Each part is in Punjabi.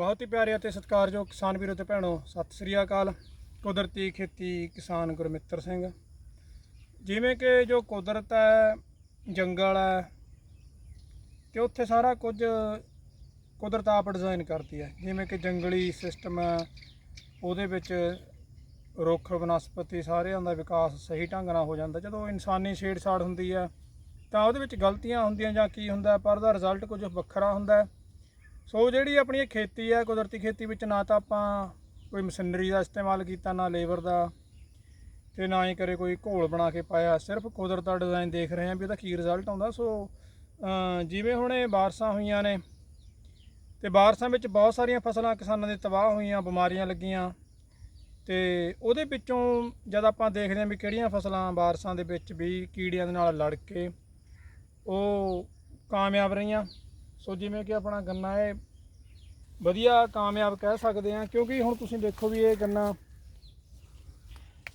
ਬਹੁਤ ਹੀ ਪਿਆਰੇ ਅਤੇ ਸਤਿਕਾਰਯੋਗ ਕਿਸਾਨ ਵੀਰੋ ਤੇ ਭੈਣੋ, ਸਤਿ ਸ੍ਰੀ ਅਕਾਲ। ਕੁਦਰਤੀ ਖੇਤੀ ਕਿਸਾਨ ਗੁਰਮਿੱਤਰ ਸਿੰਘ। ਜਿਵੇਂ ਕਿ ਜੋ ਕੁਦਰਤ ਹੈ, ਜੰਗਲ ਹੈ, ਤੇ ਉੱਥੇ ਸਾਰਾ ਕੁਝ ਕੁਦਰਤ ਆਪ ਡਿਜ਼ਾਈਨ ਕਰਦੀ ਹੈ। ਜਿਵੇਂ ਕਿ ਜੰਗਲੀ ਸਿਸਟਮ ਹੈ, ਉਹਦੇ ਵਿੱਚ ਰੁੱਖ ਵਨਸਪਤੀ ਸਾਰਿਆਂ ਦਾ ਵਿਕਾਸ ਸਹੀ ਢੰਗ ਨਾਲ ਹੋ ਜਾਂਦਾ। ਜਦੋਂ ਇਨਸਾਨੀ ਛੇੜਛਾੜ ਹੁੰਦੀ ਹੈ, ਤਾਂ ਉਹਦੇ ਵਿੱਚ ਗਲਤੀਆਂ ਹੁੰਦੀਆਂ ਜਾਂ ਕੀ ਹੁੰਦਾ, ਪਰ ਉਹਦਾ ਰਿਜ਼ਲਟ ਕੁਝ ਵੱਖਰਾ ਹੁੰਦਾ ਹੈ। ਸੋ ਜਿਹੜੀ ਆਪਣੀ ਇਹ ਖੇਤੀ ਹੈ ਕੁਦਰਤੀ ਖੇਤੀ ਵਿੱਚ ਨਾ ਤਾਂ ਆਪਾਂ ਕੋਈ ਮਸ਼ੀਨਰੀ ਦਾ ਇਸਤੇਮਾਲ ਕੀਤਾ, ਨਾ ਲੇਬਰ ਦਾ ਤੇ ਨਾ ਹੀ ਕਰੇ ਕੋਈ ਘੋਲ ਬਣਾ ਕੇ ਪਾਇਆ। ਸਿਰਫ ਕੁਦਰਤ ਦਾ ਡਿਜ਼ਾਈਨ ਦੇਖ ਰਹੇ ਹਾਂ ਵੀ ਉਹਦਾ ਕੀ ਰਿਜ਼ਲਟ ਆਉਂਦਾ। ਸੋ ਜਿਵੇਂ ਹੁਣ ਇਹ ਬਾਰਿਸ਼ਾਂ ਹੋਈਆਂ ਨੇ ਤੇ ਬਾਰਸ਼ਾਂ ਵਿੱਚ ਬਹੁਤ ਸਾਰੀਆਂ ਫਸਲਾਂ ਕਿਸਾਨਾਂ ਦੇ ਤਬਾਹ ਹੋਈਆਂ, ਬਿਮਾਰੀਆਂ ਲੱਗੀਆਂ ਤੇ ਉਹਦੇ ਵਿੱਚੋਂ ਜਦ ਆਪਾਂ ਦੇਖਦੇ ਹਾਂ ਵੀ ਕਿਹੜੀਆਂ ਫਸਲਾਂ ਬਾਰਸ਼ਾਂ ਦੇ ਵਿੱਚ ਵੀ ਕੀੜਿਆਂ ਦੇ ਨਾਲ ਲੜ ਕੇ ਉਹ ਕਾਮਯਾਬ ਰਹੀਆਂ। ਸੋ ਜਿਵੇਂ ਕਿ ਆਪਣਾ ਗੰਨਾ ਇਹ ਵਧੀਆ ਕਾਮਯਾਬ ਕਹਿ ਸਕਦੇ ਆ ਕਿਉਂਕਿ ਹੁਣ ਤੁਸੀਂ ਦੇਖੋ ਵੀ ਇਹ ਗੰਨਾ,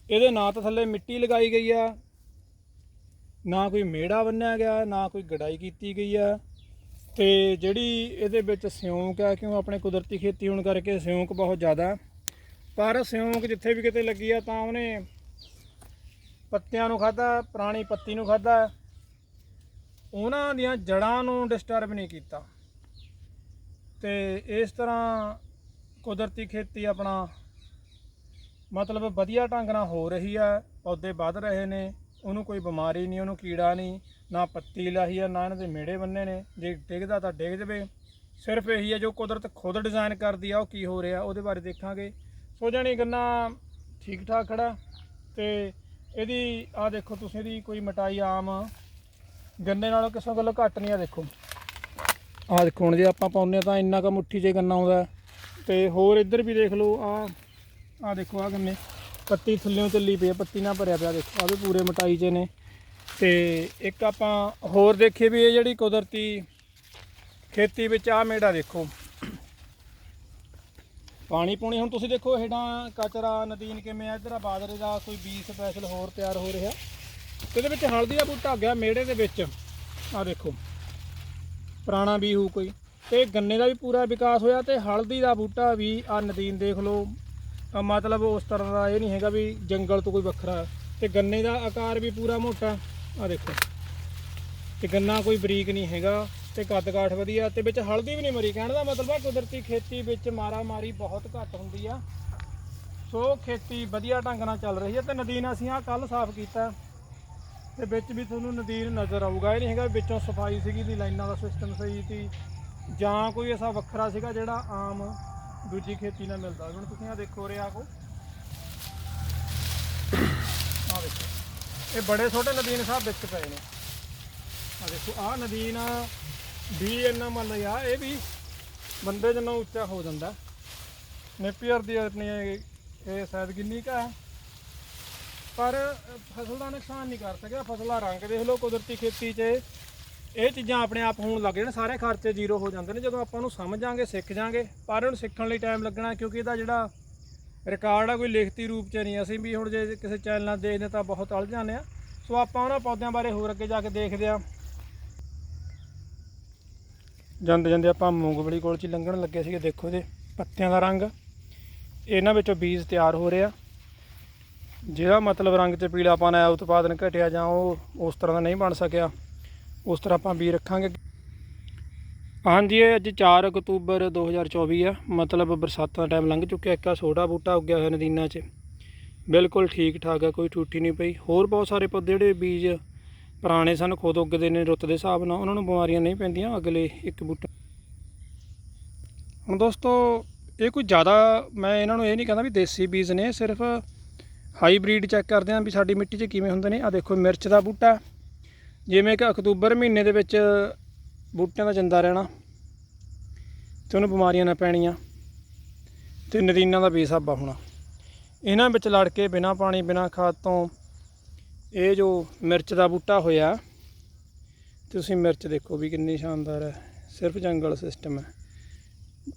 ਇਹਦੇ ਨਾ ਤਾਂ ਥੱਲੇ ਮਿੱਟੀ ਲਗਾਈ ਗਈ ਆ, ਨਾ ਕੋਈ ਮੇੜਾ ਬੰਨਿਆ ਗਿਆ, ਨਾ ਕੋਈ ਗਡਾਈ ਕੀਤੀ ਗਈ ਆ, ਤੇ ਜਿਹੜੀ ਇਹਦੇ ਵਿੱਚ ਸਿਉਂਕ ਆ, ਕਿਉਂ ਆਪਣੇ ਕੁਦਰਤੀ ਖੇਤੀ ਹੋਣ ਕਰਕੇ ਸਿਉਂਕ ਬਹੁਤ ਜ਼ਿਆਦਾ, ਪਰ ਸਿਉਂਕ ਜਿੱਥੇ ਵੀ ਕਿਤੇ ਲੱਗੀ ਆ ਤਾਂ ਉਹਨੇ ਪੱਤਿਆਂ ਨੂੰ ਖਾਦਾ ਪੁਰਾਣੀ ਪੱਤੀ ਨੂੰ ਖਾਦਾ ਉਹਨਾਂ ਦੀਆਂ ਜੜਾਂ ਨੂੰ ਡਿਸਟਰਬ ਨਹੀਂ ਕੀਤਾ। ਤੇ ਇਸ ਤਰ੍ਹਾਂ ਕੁਦਰਤੀ ਖੇਤੀ ਆਪਣਾ ਮਤਲਬ ਵਧੀਆ ਢੰਗ ਨਾਲ ਹੋ ਰਹੀ ਆ ਪੌਦੇ ਵੱਧ ਰਹੇ ਨੇ, ਉਹਨੂੰ ਕੋਈ ਬਿਮਾਰੀ ਨਹੀਂ, ਉਹਨੂੰ ਕੀੜਾ ਨਹੀਂ, ਨਾ ਪੱਤੀ ਲਾਹੀ ਆ ਨਾ ਇਹਨਾਂ ਦੇ ਮੇੜੇ ਬੰਨੇ ਨੇ, ਜੇ ਡਿੱਗਦਾ ਤਾਂ ਡਿੱਗ ਜਵੇ। ਸਿਰਫ ਇਹੀ ਹੈ ਜੋ ਕੁਦਰਤ ਖੁਦ ਡਿਜ਼ਾਈਨ ਕਰਦੀ ਆ, ਉਹ ਕੀ ਹੋ ਰਿਹਾ, ਉਹਦੇ ਬਾਰੇ ਦੇਖਾਂਗੇ। ਸੋ ਜਾਣੀ ਗੰਨਾ ਠੀਕ ਠਾਕ ਖੜਾ, ਤੇ ਇਹਦੀ ਆ ਦੇਖੋ, ਤੁਸੀਂ ਇਹਦੀ ਕੋਈ ਮਟਾਈ ਆਮ ਗੰਨੇ ਨਾਲੋਂ ਕਿਸੇ ਗੱਲੋਂ ਘੱਟ ਨਹੀਂ ਆ ਦੇਖੋ। ਆ ਦੇਖੋ ਹੁਣ ਜੇ ਆਪਾਂ ਪਾਉਂਦੇ ਹਾਂ ਤਾਂ ਇੰਨਾ ਕੁ ਮੁੱਠੀ 'ਚ ਗੰਨਾ ਆਉਂਦਾ ਹੈ। ਤੇ ਹੋਰ ਇੱਧਰ ਵੀ ਦੇਖ ਲਓ ਆ ਆ ਦੇਖੋ ਆ ਗੰਨੇ। ਪੱਤੀ ਥੱਲਿਓਂ ਚੱਲੀ ਪਈ ਆ, ਪੱਤੀ ਨਾਲ ਭਰਿਆ ਪਿਆ ਦੇਖੋ ਆ ਵੀ ਪੂਰੇ ਮਟਾਈ 'ਚ ਨੇ। ਤੇ ਇੱਕ ਆਪਾਂ ਹੋਰ ਦੇਖੀਏ ਵੀ ਇਹ ਜਿਹੜੀ ਕੁਦਰਤੀ ਖੇਤੀ ਵਿੱਚ ਆ ਮੇੜਾ ਦੇਖੋ। ਪਾਣੀ ਪੂਣੀ, ਹੁਣ ਤੁਸੀਂ ਦੇਖੋ ਹੇਠਾਂ ਕਚਰਾ, ਨਦੀਨ ਕਿਵੇਂ ਆ, ਇੱਧਰ ਆ ਬਾਦਰੇ ਦਾ ਕੋਈ ਬੀਜ ਸਪੈਸ਼ਲ ਹੋਰ ਤਿਆਰ ਹੋ ਰਿਹਾ। ਇਹਦੇ ਵਿੱਚ ਹਲਦੀ ਦਾ ਬੂਟਾ ਗਿਆ ਮੇੜੇ ਦੇ ਵਿੱਚ। ਆ ਦੇਖੋ। ਪੁਰਾਣਾ ਵੀ ਹੋਊ ਕੋਈ। ਤੇ ਗੰਨੇ ਦਾ ਵੀ ਪੂਰਾ ਵਿਕਾਸ ਹੋਇਆ ਤੇ ਹਲਦੀ ਦਾ ਬੂਟਾ ਵੀ ਆ ਨਦੀਨ ਦੇਖ ਲਓ। ਮਤਲਬ ਉਸ ਤਰ੍ਹਾਂ ਦਾ ਇਹ ਨਹੀਂ ਹੈਗਾ ਵੀ ਜੰਗਲ ਤੋਂ ਕੋਈ ਵੱਖਰਾ ਤੇ ਗੰਨੇ ਦਾ ਆਕਾਰ ਵੀ ਪੂਰਾ ਮੋਟਾ। ਆ ਦੇਖੋ। ਤੇ ਗੰਨਾ ਕੋਈ ਬਰੀਕ ਨਹੀਂ ਹੈਗਾ ਤੇ ਕੱਦ ਕਾਠ ਵਧੀਆ। ਤੇ ਵਿੱਚ ਹਲਦੀ ਵੀ ਨਹੀਂ ਮਰੀ। ਕਹਿਣ ਦਾ ਮਤਲਬ ਆ ਕੁਦਰਤੀ ਖੇਤੀ ਵਿੱਚ ਮਾਰਾ ਮਾਰੀ ਬਹੁਤ ਘੱਟ ਹੁੰਦੀ ਆ। ਸੋ ਖੇਤੀ ਵਧੀਆ ਢੰਗ ਨਾਲ ਚੱਲ ਰਹੀ ਹੈ ਤੇ ਨਦੀਨ ਅਸੀਂ ਆ ਕੱਲ ਸਾਫ਼ ਕੀਤਾ। ਤੇ ਵਿੱਚ ਵੀ ਤੁਹਾਨੂੰ ਨਦੀਨ ਨਜ਼ਰ ਆਊਗਾ। ਇਹ ਨਹੀਂ ਹੈਗਾ ਵਿੱਚੋਂ ਸਫ਼ਾਈ ਸੀਗੀ ਦੀ ਲਾਈਨਾਂ ਦਾ ਸਿਸਟਮ ਸਹੀ ਸੀ ਜਾਂ ਕੋਈ ਐਸਾ ਵੱਖਰਾ ਸੀਗਾ ਜਿਹੜਾ ਆਮ ਦੂਜੀ ਖੇਤੀ ਨਾਲ ਮਿਲਦਾ। ਹੁਣ ਤੁਸੀਂ ਆ ਦੇਖੋ ਰਿਆ ਕੋ ਆ ਦੇਖੋ। ਇਹ ਬੜੇ ਛੋਟੇ ਨਦੀਨ ਸਾਹਿਬ ਵਿੱਚ ਪਏ ਨੇ। ਆ ਦੇਖੋ ਆ ਨਦੀਨ ਵੀ ਇੰਨਾ ਮੰਨ ਲਿਆ ਇਹ ਵੀ ਬੰਦੇ ਜਿੰਨਾ ਉੱਚਾ ਹੋ ਜਾਂਦਾ। ਨੇਪੀਅਰ ਦੀ ਆਪਣੀ ਇਹ ਇਹ ਸ਼ਾਇਦ ਕਿੰਨੀ ਕਾ ਹੈ ਪਰ ਫਸਲ ਦਾ ਨੁਕਸਾਨ ਨਹੀਂ ਕਰ ਸਕਿਆ। ਫਸਲ ਦਾ ਰੰਗ ਦੇਖ ਲਓ, ਕੁਦਰਤੀ ਖੇਤੀ 'ਚ ਇਹ ਚੀਜ਼ਾਂ ਆਪਣੇ ਆਪ ਹੋਣ ਲੱਗ ਜਾਣ। ਸਾਰੇ ਖਰਚੇ ਜ਼ੀਰੋ ਹੋ ਜਾਂਦੇ ਨੇ। ਜਦੋਂ ਆਪਾਂ ਉਹਨੂੰ ਸਮਝਾਂਗੇ, ਸਿੱਖ ਜਾਾਂਗੇ, ਪਰ ਉਹਨੂੰ ਸਿੱਖਣ ਲਈ ਟਾਈਮ ਲੱਗਣਾ ਕਿਉਂਕਿ ਇਹਦਾ ਜਿਹੜਾ ਰਿਕਾਰਡ ਆ, ਕੋਈ ਲਿਖਤੀ ਰੂਪ 'ਚ ਨਹੀਂ। ਅਸੀਂ ਵੀ ਹੁਣ ਜੇ ਕਿਸੇ ਚੈਨਲ ਨਾਲ ਦੇਖਦੇ ਤਾਂ ਬਹੁਤ ਅਲਝ ਜਾਂਦੇ ਆ ਸੋ ਆਪਾਂ ਉਹਨਾਂ ਪੌਦਿਆਂ ਬਾਰੇ ਹੋਰ ਅੱਗੇ ਜਾ ਕੇ ਦੇਖਦੇ ਆ ਜਾਂਦੇ ਜਾਂਦੇ ਆਪਾਂ ਮੂੰਗਫਲੀ ਕੋਲ ਚ ਲੰਘਣ ਲੱਗੇ ਸੀਗੇ। ਦੇਖੋ ਇਹਦੇ ਪੱਤਿਆਂ ਦਾ ਰੰਗ। ਇਹਨਾਂ ਵਿੱਚੋਂ ਬੀਜ ਤਿਆਰ ਹੋ ਰਿਹਾ। ਜਿਹੜਾ ਮਤਲਬ ਰੰਗ ਤੇ ਪੀਲਾਪਨ ਆਇਆ ਉਤਪਾਦਨ ਘਟਿਆ ਜਾਂ ਉਹ ਉਸ ਤਰ੍ਹਾਂ ਦਾ ਨਹੀਂ ਬਣ ਸਕਿਆ, ਉਸ ਤਰ੍ਹਾਂ ਆਪਾਂ ਬੀਜ ਰੱਖਾਂਗੇ। ਹਾਂਜੀ, ਇਹ ਅੱਜ 4 ਅਕਤੂਬਰ 2024 ਆ। ਮਤਲਬ ਬਰਸਾਤਾਂ ਦਾ ਟਾਈਮ ਲੰਘ ਚੁੱਕਿਆ, ਇੱਕ ਆ ਛੋਟਾ ਬੂਟਾ ਉੱਗਿਆ ਹੋਇਆ ਨਦੀਨਾਂ 'ਚ। ਬਿਲਕੁਲ ਠੀਕ ਠਾਕ ਆ, ਕੋਈ ਟੂਟੀ ਨਹੀਂ ਪਈ। ਹੋਰ ਬਹੁਤ ਸਾਰੇ ਪੌਦੇ ਜਿਹੜੇ ਬੀਜ ਪੁਰਾਣੇ ਸਨ, ਖੁਦ ਉੱਗਦੇ ਨੇ, ਰੁੱਤ ਦੇ ਹਿਸਾਬ ਨਾਲ, ਉਹਨਾਂ ਨੂੰ ਬਿਮਾਰੀਆਂ ਨਹੀਂ ਪੈਂਦੀਆਂ। ਅਗਲੇ ਇੱਕ ਬੂਟਾ ਹੁਣ ਦੋਸਤੋ, ਇਹ ਕੋਈ ਜ਼ਿਆਦਾ ਮੈਂ ਇਹਨਾਂ ਨੂੰ ਇਹ ਨਹੀਂ ਕਹਿੰਦਾ ਵੀ ਦੇਸੀ ਬੀਜ ਨੇ, ਸਿਰਫ ਹਾਈਬ੍ਰੀਡ ਚੈੱਕ ਕਰਦੇ ਹਾਂ ਵੀ ਸਾਡੀ ਮਿੱਟੀ 'ਚ ਕਿਵੇਂ ਹੁੰਦੇ ਨੇ। ਆ ਦੇਖੋ, ਮਿਰਚ ਦਾ ਬੂਟਾ। ਜਿਵੇਂ ਕਿ ਅਕਤੂਬਰ ਮਹੀਨੇ ਦੇ ਵਿੱਚ ਬੂਟਿਆਂ ਦਾ ਜਿੰਦਾ ਰਹਿਣਾ ਤੇ ਉਹਨੂੰ ਬਿਮਾਰੀਆਂ ਨਾ ਪੈਣੀਆਂ ਤੇ ਨਦੀਨਾਂ ਦਾ ਬੇਸਾਬਾ ਹੋਣਾ। ਇਹਨਾਂ ਵਿੱਚ ਲੜ ਕੇ ਬਿਨਾ ਪਾਣੀ, ਬਿਨਾ ਖਾਦ ਤੋਂ ਇਹ ਜੋ ਮਿਰਚ ਦਾ ਬੂਟਾ ਹੋਇਆ, ਤੁਸੀਂ ਮਿਰਚ ਦੇਖੋ ਵੀ ਕਿੰਨੀ ਸ਼ਾਨਦਾਰ ਹੈ। ਸਿਰਫ ਜੰਗਲ ਸਿਸਟਮ ਹੈ।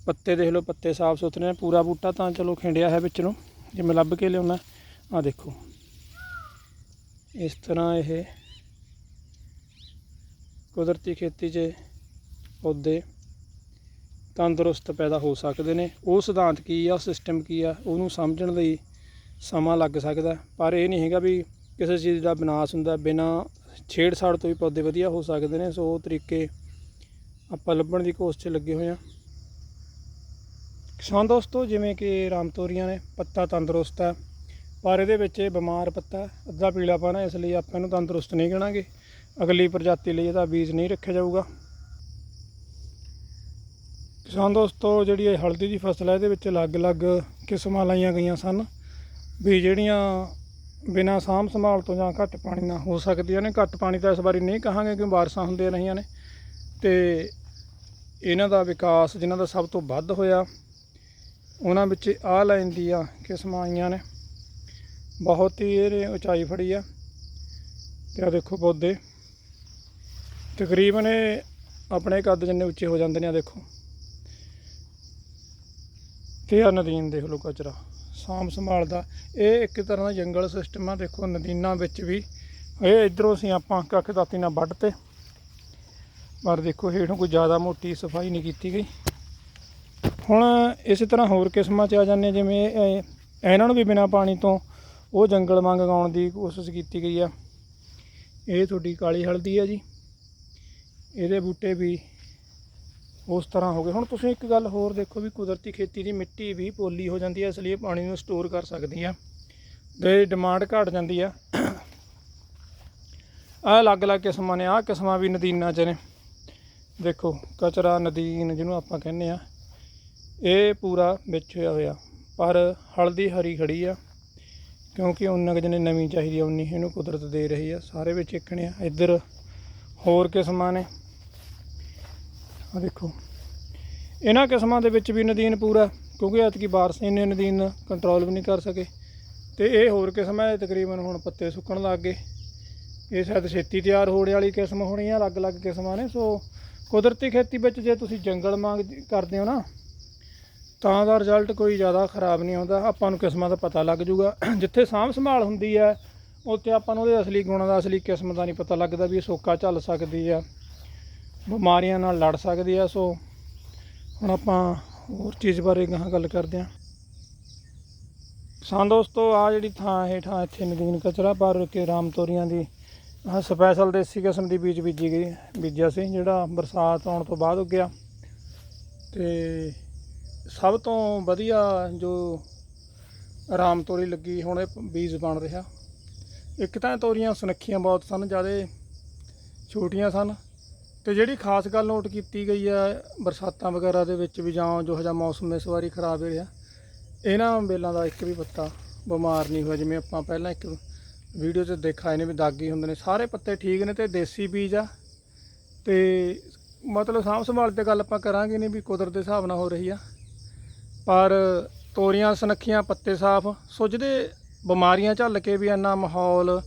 ਪੱਤੇ ਦੇਖ ਲਓ, ਪੱਤੇ ਸਾਫ਼ ਸੁਥਰੇ ਨੇ, ਪੂਰਾ ਬੂਟਾ ਤਾਂ ਚਲੋ ਖਿੰਡਿਆ ਹੈ ਵਿੱਚ ਨੂੰ ਜੇ ਮੈਂ ਲੱਭ ਕੇ ਲਿਆਉਣਾ। ਆ ਦੇਖੋ। ਇਸ ਤਰ੍ਹਾਂ ਇਹ ਕੁਦਰਤੀ ਖੇਤੀ 'ਚ ਪੌਦੇ ਤੰਦਰੁਸਤ ਪੈਦਾ ਹੋ ਸਕਦੇ ਨੇ। ਉਹ ਸਿਧਾਂਤ ਕੀ ਆ ਸਿਸਟਮ ਕੀ ਆ, ਉਹਨੂੰ ਸਮਝਣ ਲਈ ਸਮਾਂ ਲੱਗ ਸਕਦਾ ਪਰ ਇਹ ਨਹੀਂ ਹੈਗਾ ਵੀ ਕਿਸੇ ਚੀਜ਼ ਦਾ ਵਿਨਾਸ਼ ਹੁੰਦਾ, ਬਿਨਾਂ ਛੇੜਛਾੜ ਤੋਂ ਵੀ ਪੌਦੇ ਵਧੀਆ ਹੋ ਸਕਦੇ ਨੇ। ਸੋ ਉਹ ਤਰੀਕੇ ਆਪਾਂ ਲੱਭਣ ਦੀ ਕੋਸ਼ਿਸ਼ 'ਚ ਲੱਗੇ ਹੋਏ ਆ ਕਿਸਾਨ ਦੋਸਤੋ, ਜਿਵੇਂ ਕਿ ਰਾਮਤੋਰੀਆਂ ਨੇ, ਪੱਤਾ ਤੰਦਰੁਸਤ ਹੈ। ਪਰ ਇਹਦੇ ਵਿੱਚ ਇਹ ਬਿਮਾਰ ਪੱਤਾ ਅੱਧਾ ਪੀਲਾਪਨ ਹੈ, ਇਸ ਲਈ ਆਪਾਂ ਇਹਨੂੰ ਤੰਦਰੁਸਤ ਨਹੀਂ ਕਹਿਣਾਗੇ ਅਗਲੀ ਪ੍ਰਜਾਤੀ ਲਈ ਇਹਦਾ ਬੀਜ ਨਹੀਂ ਰੱਖਿਆ ਜਾਊਗਾ। ਕਿਸਾਨ ਦੋਸਤੋ, ਜਿਹੜੀ ਇਹ ਹਲਦੀ ਦੀ ਫਸਲ ਹੈ, ਇਹਦੇ ਵਿੱਚ ਅਲੱਗ-ਅਲੱਗ ਕਿਸਮਾਂ ਲਾਈਆਂ ਗਈਆਂ ਸਨ। ਵੀ ਜਿਹੜੀਆਂ ਬਿਨਾਂ ਸਾਂਭ ਸੰਭਾਲ ਤੋਂ ਜਾਂ ਘੱਟ ਪਾਣੀ ਨਾਲ ਹੋ ਸਕਦੀਆਂ ਨੇ। ਘੱਟ ਪਾਣੀ ਤਾਂ ਇਸ ਵਾਰੀ ਨਹੀਂ ਕਹਾਂਗੇ ਕਿਉਂਕਿ ਬਾਰਿਸ਼ਾਂ ਹੁੰਦੀਆਂ ਰਹੀਆਂ ਨੇ। ਤੇ ਇਹਨਾਂ ਦਾ ਵਿਕਾਸ, ਜਿਨ੍ਹਾਂ ਦਾ ਸਭ ਤੋਂ ਵੱਧ ਹੋਇਆ, ਉਹਨਾਂ ਵਿੱਚ ਆ ਲਾਈਨ ਦੀਆਂ ਕਿਸਮਾਂ ਆਈਆਂ ਨੇ। ਬਹੁਤ ਹੀ ਇਹਨੇ ਉਚਾਈ ਫੜੀ ਆ। ਤੇ ਆ ਦੇਖੋ ਪੌਦੇ। ਤਕਰੀਬਨ ਇਹ ਆਪਣੇ ਕੱਦ ਜਿੰਨੇ ਉੱਚੇ ਹੋ ਜਾਂਦੇ ਨੇ ਆ ਦੇਖੋ। ਤੇ ਆ ਨਦੀਨ ਦੇਖ ਲਓ ਕਚਰਾ, ਸਾਂਭ ਸੰਭਾਲਦਾ। ਇਹ ਇੱਕ ਤਰ੍ਹਾਂ ਦਾ ਜੰਗਲ ਸਿਸਟਮ ਆ, ਦੇਖੋ ਨਦੀਨਾਂ ਵਿੱਚ ਵੀ। ਇਹ ਇਧਰੋਂ ਅਸੀਂ ਆਪਾਂ ਕੱਖ ਦਾਤੀ ਨਾਲ ਵੱਢਤੇ। ਪਰ ਦੇਖੋ ਹੇਠੋਂ ਕੋਈ ਜ਼ਿਆਦਾ ਮੋਟੀ ਸਫ਼ਾਈ ਨਹੀਂ ਕੀਤੀ ਗਈ। ਹੁਣ ਇਸੇ ਤਰ੍ਹਾਂ ਹੋਰ ਕਿਸਮਾਂ ਚ ਆ ਜਾਂਦੇ ਜਿਵੇਂ ਇਹਨਾਂ ਨੂੰ ਵੀ ਬਿਨਾਂ ਪਾਣੀ ਤੋਂ ਉਹ ਜੰਗਲ ਵਾਂਗ ਗਾਉਣ ਦੀ ਕੋਸ਼ਿਸ਼ ਕੀਤੀ ਗਈ ਆ। ਇਹ ਤੁਹਾਡੀ ਕਾਲੀ ਹਲਦੀ ਆ ਜੀ। ਇਹਦੇ ਬੂਟੇ ਵੀ ਉਸ ਤਰ੍ਹਾਂ ਹੋ ਗਏ। ਹੁਣ ਤੁਸੀਂ ਇੱਕ ਗੱਲ ਹੋਰ ਦੇਖੋ ਵੀ ਕੁਦਰਤੀ ਖੇਤੀ ਦੀ ਮਿੱਟੀ ਵੀ ਪੋਲੀ ਹੋ ਜਾਂਦੀ ਹੈ ਇਸ ਲਈ ਪਾਣੀ ਨੂੰ ਸਟੋਰ ਕਰ ਸਕਦੀ ਆ ਤੇ ਡਿਮਾਂਡ ਘਟ ਜਾਂਦੀ ਆ। ਆਹ ਅਲੱਗ-ਅਲੱਗ ਕਿਸਮਾਂ ਨੇ, ਆਹ ਕਿਸਮਾਂ ਵੀ ਨਦੀਨਾਂ ਚ ਨੇ। ਦੇਖੋ, ਕਚਰਾ, ਨਦੀਨ ਜਿਹਨੂੰ ਆਪਾਂ ਕਹਿੰਦੇ ਆ, ਇਹ ਪੂਰਾ ਵਿੱਚ ਹੋਇਆ ਹੋਇਆ। ਪਰ ਹਲਦੀ ਹਰੀ ਖੜੀ ਆ। ਕਿਉਂਕਿ ਉਹਨਾਂ ਕੁ ਜਿਹਨੇ ਨਵੀਂ ਚਾਹੀਦੀ ਆ, ਉਨੀ ਇਹਨੂੰ ਕੁਦਰਤ ਦੇ ਰਹੀ ਆ। ਸਾਰੇ ਵਿੱਚ ਇੱਕਣੇ ਆ, ਇੱਧਰ ਹੋਰ ਕਿਸਮਾਂ ਨੇ। ਆ ਦੇਖੋ। ਇਹਨਾਂ ਕਿਸਮਾਂ ਦੇ ਵਿੱਚ ਵੀ ਨਦੀਨ ਪੂਰਾ, ਕਿਉਂਕਿ ਐਤਕੀ ਬਾਰਿਸ਼ ਇੰਨੇ ਨਦੀਨ ਕੰਟਰੋਲ ਵੀ ਨਹੀਂ ਕਰ ਸਕੇ। ਤੇ ਇਹ ਹੋਰ ਕਿਸਮ ਹੈ ਤਕਰੀਬਨ ਹੁਣ ਪੱਤੇ ਸੁੱਕਣ ਲੱਗ ਗਏ। ਇਹ ਸ਼ਾਇਦ ਛੇਤੀ ਤਿਆਰ ਹੋਣ ਵਾਲੀ ਕਿਸਮ ਹੋਣੀ ਆ, ਅਲੱਗ-ਅਲੱਗ ਕਿਸਮਾਂ ਨੇ। ਸੋ ਕੁਦਰਤੀ ਖੇਤੀ ਵਿੱਚ ਜੇ ਤੁਸੀਂ ਜੰਗਲ ਮੰਗ ਕਰਦੇ ਹੋ ਨਾ ਤਾਂ ਦਾ ਰਿਜ਼ਲਟ ਕੋਈ ਜ਼ਿਆਦਾ ਖਰਾਬ ਨਹੀਂ ਆਉਂਦਾ, ਆਪਾਂ ਨੂੰ ਕਿਸਮਾਂ ਦਾ ਪਤਾ ਲੱਗ ਜੂਗਾ। ਜਿੱਥੇ ਸਾਂਭ ਸੰਭਾਲ ਹੁੰਦੀ ਹੈ, ਉੱਥੇ ਆਪਾਂ ਨੂੰ ਉਹਦੇ ਅਸਲੀ ਗੁਣਾਂ ਦਾ, ਅਸਲੀ ਕਿਸਮ ਦਾ ਨਹੀਂ ਪਤਾ ਲੱਗਦਾ ਵੀ ਸੋਕਾ ਝੱਲ ਸਕਦੀ ਆ, ਬਿਮਾਰੀਆਂ ਨਾਲ ਲੜ ਸਕਦੀ ਆ। ਸੋ ਹੁਣ ਆਪਾਂ ਹੋਰ ਚੀਜ਼ ਬਾਰੇ ਗਾਹਾਂ ਗੱਲ ਕਰਦੇ ਹਾਂ ਕਿਸਾਨ ਦੋਸਤੋ ਆ ਜਿਹੜੀ ਥਾਂ ਹੇਠਾਂ ਇੱਥੇ ਨਦੀਨ ਕਚਰਾ ਪਰ ਕੇ ਰਾਮ ਤੋਰੀਆਂ ਦੀ, ਆਹ ਸਪੈਸ਼ਲ ਦੇਸੀ ਕਿਸਮ ਦੀ ਬੀਜ ਬੀਜੀ ਗਈ, ਬੀਜਿਆ ਸੀ, ਜਿਹੜਾ ਬਰਸਾਤ ਆਉਣ ਤੋਂ ਬਾਅਦ ਉੱਗਿਆ। ਤੇ ਸਭ ਤੋਂ ਵਧੀਆ ਜੋ ਆਰਾਮ ਤੋਰੀ ਲੱਗੀ ਹੁਣ ਇਹ ਬੀਜ ਬਣ ਰਿਹਾ। ਇੱਕ ਤਾਂ ਇਹ ਤੋਰੀਆਂ ਸੁਨੱਖੀਆਂ ਬਹੁਤ ਸਨ, ਜ਼ਿਆਦਾ ਛੋਟੀਆਂ ਸਨ ਤੇ ਜਿਹੜੀ ਖਾਸ ਗੱਲ ਨੋਟ ਕੀਤੀ ਗਈ ਹੈ ਬਰਸਾਤਾਂ ਵਗੈਰਾ ਦੇ ਵਿੱਚ ਵੀ ਜਾਂ ਜੋ ਹਜਾ ਮੌਸਮ ਇਸ ਵਾਰੀ ਖਰਾਬ ਹੀ ਰਿਹਾ, ਇਹਨਾਂ ਬੇਲਾਂ ਦਾ ਇੱਕ ਵੀ ਪੱਤਾ ਬਿਮਾਰ ਨਹੀਂ ਹੋਇਆ। ਜਿਵੇਂ ਆਪਾਂ ਪਹਿਲਾਂ ਇੱਕ ਵੀਡੀਓ 'ਚ ਦੇਖਿਆ, ਇਹਨੇ ਵੀ ਦਾਗੀ ਹੁੰਦੇ ਨੇ, ਸਾਰੇ ਪੱਤੇ ਠੀਕ ਨੇ ਤੇ ਦੇਸੀ ਬੀਜ ਆ ਤੇ ਮਤਲਬ ਸਾਂਭ ਸੰਭਾਲ ਤੇ ਗੱਲ ਆਪਾਂ ਕਰਾਂਗੇ ਨਹੀਂ ਵੀ ਕੁਦਰਤ ਦੇ ਹਿਸਾਬ ਨਾਲ ਹੋ ਰਹੀ ਆ। ਪਰ ਤੋਰੀਆਂ, ਸੁਨੱਖੀਆਂ, ਪੱਤੇ ਸਾਫ਼ ਸੁੱਜਦੇ ਬਿਮਾਰੀਆਂ ਝੱਲ ਕੇ ਵੀ ਇੰਨਾ ਮਾਹੌਲ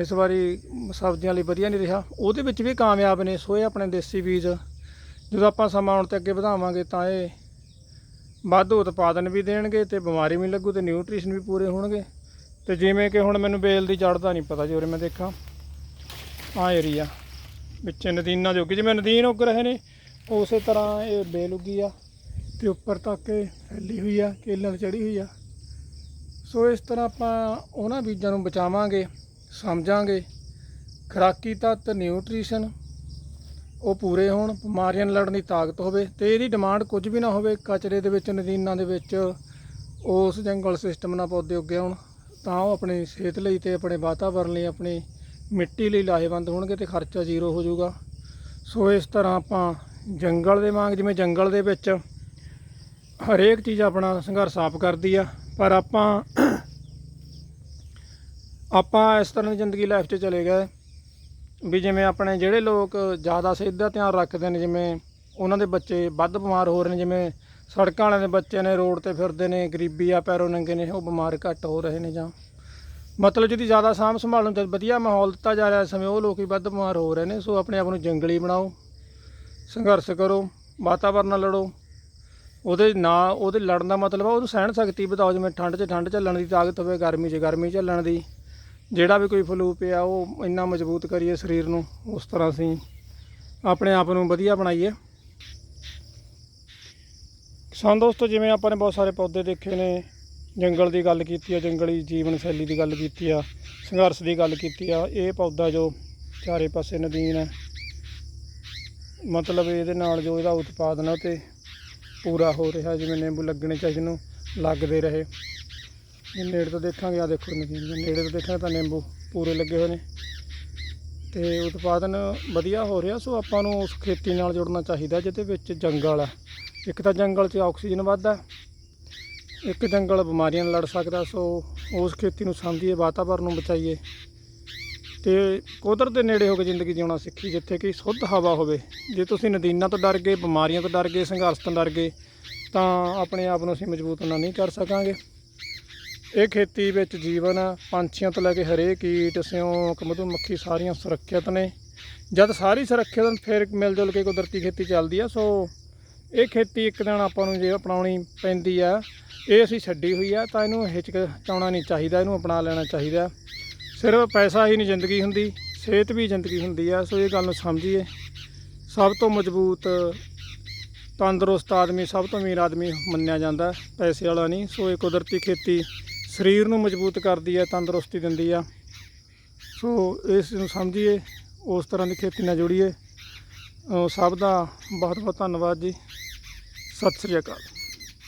ਇਸ ਵਾਰੀ ਸਬਜ਼ੀਆਂ ਲਈ ਵਧੀਆ ਨਹੀਂ ਰਿਹਾ। ਉਹਦੇ ਵਿੱਚ ਵੀ ਕਾਮਯਾਬ ਨੇ ਸੋ ਇਹ ਆਪਣੇ ਦੇਸੀ ਬੀਜ। ਜਦੋਂ ਆਪਾਂ ਸਮਾਂ ਆਉਣ ਤੇ ਅੱਗੇ ਵਧਾਵਾਂਗੇ ਤਾਂ ਇਹ ਵੱਧ ਉਤਪਾਦਨ ਵੀ ਦੇਣਗੇ ਤੇ ਬਿਮਾਰੀ ਵੀ ਲੱਗੂ ਤੇ ਨਿਊਟ੍ਰੀਸ਼ਨ ਵੀ ਪੂਰੇ ਹੋਣਗੇ। ਤੇ ਜਿਵੇਂ ਕਿ ਹੁਣ ਮੈਨੂੰ ਬੇਲ ਦੀ ਜੜ ਦਾ ਨਹੀਂ ਪਤਾ ਜੀ ਉਰੇ ਮੈਂ ਦੇਖਾਂ। ਆ ਏਰੀਆ ਵਿੱਚ ਨਦੀਨਾਂ ਜੋਗੀ, ਜਿਵੇਂ ਨਦੀਨ ਉੱਗ ਰਹੇ ਨੇ, ਉਸੇ ਤਰ੍ਹਾਂ ਇਹ ਬੇਲ ਉੱਗੀ ਆ। ਤੇ ਉੱਪਰ ਤੱਕ ਇਹ ਫੈਲੀ ਹੋਈ ਆ ਕੇਲਣ ਚੜੀ ਹੋਈ ਆ। ਸੋ ਇਸ ਤਰ੍ਹਾਂ ਆਪਾਂ ਉਹਨਾਂ ਬੀਜਾਂ ਨੂੰ ਬਚਾਵਾਂਗੇ, ਸਮਝਾਂਗੇ। ਖੁਰਾਕੀ ਤੱਤ, ਨਿਊਟ੍ਰੀਸ਼ਨ, ਉਹ ਪੂਰੇ ਹੋਣ, ਬਿਮਾਰੀਆਂ ਨਾਲ ਲੜਨ ਦੀ ਤਾਕਤ ਹੋਵੇ ਤੇ ਇਹਦੀ ਡਿਮਾਂਡ ਕੁਝ ਵੀ ਨਾ ਹੋਵੇ, ਕਚਰੇ ਦੇ ਵਿੱਚ, ਨਦੀਨਾਂ ਦੇ ਵਿੱਚ, ਉਸ ਜੰਗਲ ਸਿਸਟਮ ਨਾਲ ਪੌਦੇ ਉੱਗੇ ਹੋਣ, ਤਾਂ ਉਹ ਆਪਣੀ ਸਿਹਤ ਲਈ ਤੇ ਆਪਣੇ ਵਾਤਾਵਰਣ ਲਈ, ਆਪਣੀ ਮਿੱਟੀ ਲਈ ਲਾਹੇਵੰਦ ਹੋਣਗੇ ਤੇ ਖਰਚਾ ਜ਼ੀਰੋ ਹੋ ਜਾਊਗਾ। ਸੋ ਇਸ ਤਰ੍ਹਾਂ ਆਪਾਂ ਜੰਗਲ ਦੇ ਵਾਂਗ, ਜਿਵੇਂ ਜੰਗਲ ਦੇ ਵਿੱਚ ਹਰੇਕ ਚੀਜ਼ ਆਪਣਾ ਸੰਘਰਸ਼ ਆਪ ਕਰਦੀ ਆ, ਪਰ ਆਪਾਂ ਆਪਾਂ ਇਸ ਤਰ੍ਹਾਂ ਦੀ ਜ਼ਿੰਦਗੀ ਲਾਈਫ 'ਚ ਚਲੇ ਗਏ ਵੀ ਜਿਵੇਂ ਆਪਣੇ ਜਿਹੜੇ ਲੋਕ ਜ਼ਿਆਦਾ ਸਿਹਤ ਦਾ ਧਿਆਨ ਰੱਖਦੇ ਨੇ, ਜਿਵੇਂ ਉਹਨਾਂ ਦੇ ਬੱਚੇ ਵੱਧ ਬਿਮਾਰ ਹੋ ਰਹੇ ਨੇ, ਜਿਵੇਂ ਸੜਕਾਂ ਵਾਲਿਆਂ ਦੇ ਬੱਚੇ ਨੇ, ਰੋਡ ਤੇ ਫਿਰਦੇ ਨੇ, ਗਰੀਬੀ ਆ, ਪੈਰੋਂ ਨੰਗੇ ਨੇ, ਉਹ ਬਿਮਾਰ ਘੱਟ ਹੋ ਰਹੇ ਨੇ ਜਾਂ ਮਤਲਬ ਜਿਹਦੀ ਜ਼ਿਆਦਾ ਸਾਂਭ ਸੰਭਾਲ ਨੂੰ ਵਧੀਆ ਮਾਹੌਲ ਦਿੱਤਾ ਜਾ ਰਿਹਾ ਇਸ ਸਮੇਂ, ਉਹ ਲੋਕ ਹੀ ਵੱਧ ਬਿਮਾਰ ਹੋ ਰਹੇ ਨੇ, ਸੋ ਆਪਣੇ ਆਪ ਨੂੰ ਜੰਗਲੀ ਬਣਾਓ, ਸੰਘਰਸ਼ ਕਰੋ, ਵਾਤਾਵਰਨ ਨਾਲ ਲੜੋ ਉਹਦੇ ਨਾ, ਉਹਦੇ ਲੜਨ ਦਾ ਮਤਲਬ ਆ, ਉਹਨੂੰ ਸਹਿਣ ਸ਼ਕਤੀ ਵਧਾਓ, ਜਿਵੇਂ ਠੰਡ 'ਚ, ਠੰਡ ਝੱਲਣ ਦੀ ਤਾਕਤ ਹੋਵੇ, ਗਰਮੀ 'ਚ, ਗਰਮੀ ਝੱਲਣ ਦੀ। ਜਿਹੜਾ ਵੀ ਕੋਈ ਫਲੂ ਪਿਆ, ਉਹ ਇੰਨਾ ਮਜ਼ਬੂਤ ਕਰੀਏ ਸਰੀਰ ਨੂੰ, ਉਸ ਤਰ੍ਹਾਂ ਅਸੀਂ ਆਪਣੇ ਆਪ ਨੂੰ ਵਧੀਆ ਬਣਾਈਏ। ਕਿਸਾਨ ਦੋਸਤੋ, ਜਿਵੇਂ ਆਪਾਂ ਨੇ ਬਹੁਤ ਸਾਰੇ ਪੌਦੇ ਦੇਖੇ ਨੇ, ਜੰਗਲ ਦੀ ਗੱਲ ਕੀਤੀ ਆ, ਜੰਗਲੀ ਜੀਵਨ ਸ਼ੈਲੀ ਦੀ ਗੱਲ ਕੀਤੀ ਆ, ਸੰਘਰਸ਼ ਦੀ ਗੱਲ ਕੀਤੀ ਆ, ਇਹ ਪੌਦਾ ਜੋ ਚਾਰੇ ਪਾਸੇ ਨਦੀਨ ਹੈ ਮਤਲਬ ਇਹਦੇ ਨਾਲ ਜੋ ਇਹਦਾ ਉਤਪਾਦਨ ਹੈ ਤੇ ਪੂਰਾ ਹੋ ਰਿਹਾ, ਜਿਵੇਂ ਨਿੰਬੂ ਲੱਗਣੇ ਚਾਹੀਦੇ ਨੂੰ ਲੱਗਦੇ ਰਹੇ। ਨੇੜੇ ਤੋਂ ਦੇਖਾਂਗੇ ਆ ਦੇਖੋ ਨੇੜੇ ਤੋਂ ਦੇਖਾਂਗੇ ਤਾਂ ਨਿੰਬੂ ਪੂਰੇ ਲੱਗੇ ਹੋਏ ਨੇ। ਤੇ ਉਤਪਾਦਨ ਵਧੀਆ ਹੋ ਰਿਹਾ, ਸੋ ਆਪਾਂ ਨੂੰ ਉਸ ਖੇਤੀ ਨਾਲ ਜੁੜਨਾ ਚਾਹੀਦਾ, ਜਿਹਦੇ ਵਿੱਚ ਜੰਗਲ ਆ। ਇੱਕ ਤਾਂ ਜੰਗਲ 'ਚ ਆਕਸੀਜਨ ਵੱਧਦਾ, ਇੱਕ ਜੰਗਲ ਬਿਮਾਰੀਆਂ ਨਾਲ ਲੜ ਸਕਦਾ, ਸੋ ਉਸ ਖੇਤੀ ਨੂੰ ਸਮਝੀਏ ਵਾਤਾਵਰਨ ਨੂੰ ਬਚਾਈਏ। ਤੇ ਕੁਦਰਤ ਦੇ ਨੇੜੇ ਹੋ ਕੇ ਜ਼ਿੰਦਗੀ ਜਿਉਣਾ ਸਿੱਖੀ, ਜਿੱਥੇ ਕਿ ਸ਼ੁੱਧ ਹਵਾ ਹੋਵੇ। ਜੇ ਤੁਸੀਂ ਨਦੀਨਾਂ ਤੋਂ ਡਰ ਗਏ, ਬਿਮਾਰੀਆਂ ਤੋਂ ਡਰ ਗਏ, ਸੰਘਰਸ਼ ਤੋਂ ਡਰ ਗਏ, ਤਾਂ ਆਪਣੇ ਆਪ ਨੂੰ ਅਸੀਂ ਮਜ਼ਬੂਤ ਨਾ ਨਹੀਂ ਕਰ ਸਕਾਂਗੇ। ਇਹ ਖੇਤੀ ਵਿੱਚ ਜੀਵਨ, ਪੰਛੀਆਂ ਤੋਂ ਲੈ ਕੇ ਹਰੇਕ ਕੀਟ, ਸਿਉਂਕ, ਮਧੂਮੱਖੀ ਸਾਰੀਆਂ ਸੁਰੱਖਿਅਤ ਨੇ। ਜਦ ਸਾਰੀ ਸੁਰੱਖਿਅਤ ਹਨ ਫਿਰ ਮਿਲ ਜੁਲ ਕੇ ਕੁਦਰਤੀ ਖੇਤੀ ਚੱਲਦੀ ਆ। ਸੋ ਇਹ ਖੇਤੀ ਇੱਕ ਦਿਨ ਆਪਾਂ ਨੂੰ ਜੇ ਅਪਣਾਉਣੀ ਪੈਂਦੀ ਆ, ਇਹ ਅਸੀਂ ਛੱਡੀ ਹੋਈ ਆ, ਤਾਂ ਇਹਨੂੰ ਹਿਚਕਚਾਉਣਾ ਨਹੀਂ ਚਾਹੀਦਾ, ਇਹਨੂੰ ਅਪਣਾ ਲੈਣਾ ਚਾਹੀਦਾ। ਸਿਰਫ ਪੈਸਾ ਹੀ ਨਹੀਂ ਜ਼ਿੰਦਗੀ ਹੁੰਦੀ, ਸਿਹਤ ਵੀ ਜ਼ਿੰਦਗੀ ਹੁੰਦੀ ਆ, ਸੋ ਇਹ ਗੱਲ ਨੂੰ ਸਮਝੀਏ। ਸਭ ਤੋਂ ਮਜ਼ਬੂਤ, ਤੰਦਰੁਸਤ ਆਦਮੀ ਸਭ ਤੋਂ ਅਮੀਰ ਆਦਮੀ ਮੰਨਿਆ ਜਾਂਦਾ, ਪੈਸੇ ਵਾਲਾ ਨਹੀਂ, ਸੋ ਇਹ ਕੁਦਰਤੀ ਖੇਤੀ ਸਰੀਰ ਨੂੰ ਮਜ਼ਬੂਤ ਕਰਦੀ ਹੈ ਤੰਦਰੁਸਤੀ ਦਿੰਦੀ ਆ। ਸੋ ਇਸ ਨੂੰ ਸਮਝੀਏ, ਉਸ ਤਰ੍ਹਾਂ ਦੀ ਖੇਤੀ ਨਾਲ ਜੁੜੀਏ। ਸਭ ਦਾ ਬਹੁਤ ਬਹੁਤ ਧੰਨਵਾਦ ਜੀ। ਸਤਿ ਸ੍ਰੀ ਅਕਾਲ।